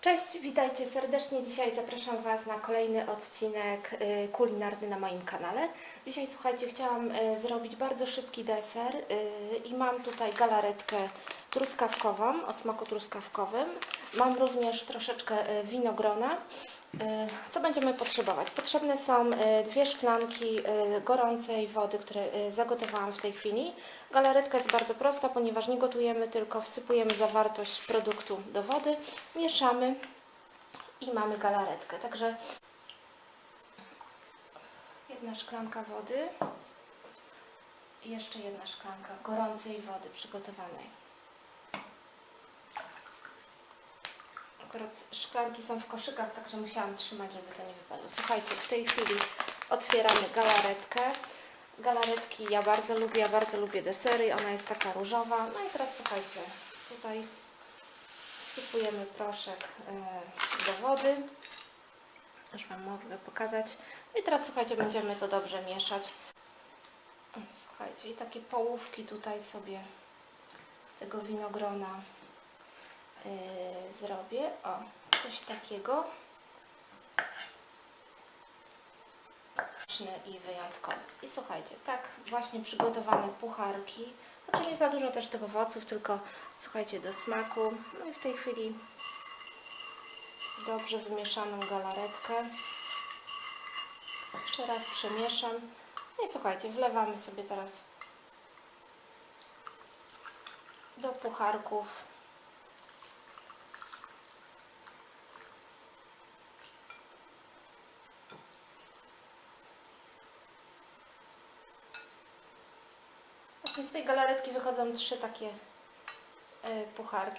Cześć, witajcie serdecznie. Dzisiaj zapraszam Was na kolejny odcinek y, kulinarny na moim kanale. Dzisiaj, słuchajcie, chciałam y, zrobić bardzo szybki deser y, i mam tutaj galaretkę truskawkową o smaku truskawkowym. Mam również troszeczkę y, winogrona. Y, Co będziemy potrzebować? Potrzebne są y, dwie szklanki gorącej wody, które zagotowałam w tej chwili. Galaretka jest bardzo prosta, ponieważ nie gotujemy, tylko wsypujemy zawartość produktu do wody, mieszamy i mamy galaretkę. Także jedna szklanka wody jeszcze jedna szklanka gorącej wody przygotowanej. Akurat szklanki są w koszykach, także musiałam trzymać, żeby to nie wypadło. Słuchajcie, w tej chwili otwieramy galaretkę. Galaretki ja bardzo lubię, ja bardzo lubię desery, ona jest taka różowa. No i teraz słuchajcie, tutaj wsypujemy proszek e, do wody. Już Wam mogę pokazać. No I teraz słuchajcie, będziemy to dobrze mieszać. Słuchajcie, i takie połówki tutaj sobie tego winogrona zrobię. O, coś takiego. I wyjątkowy. I słuchajcie, tak właśnie przygotowane pucharki. Znaczy nie za dużo też tych owoców, tylko słuchajcie, do smaku. No i w tej chwili dobrze wymieszaną galaretkę. Jeszcze raz przemieszam. No i słuchajcie, wlewamy sobie teraz do pucharków. Właśnie z tej galaretki wychodzą trzy takie y, pucharki.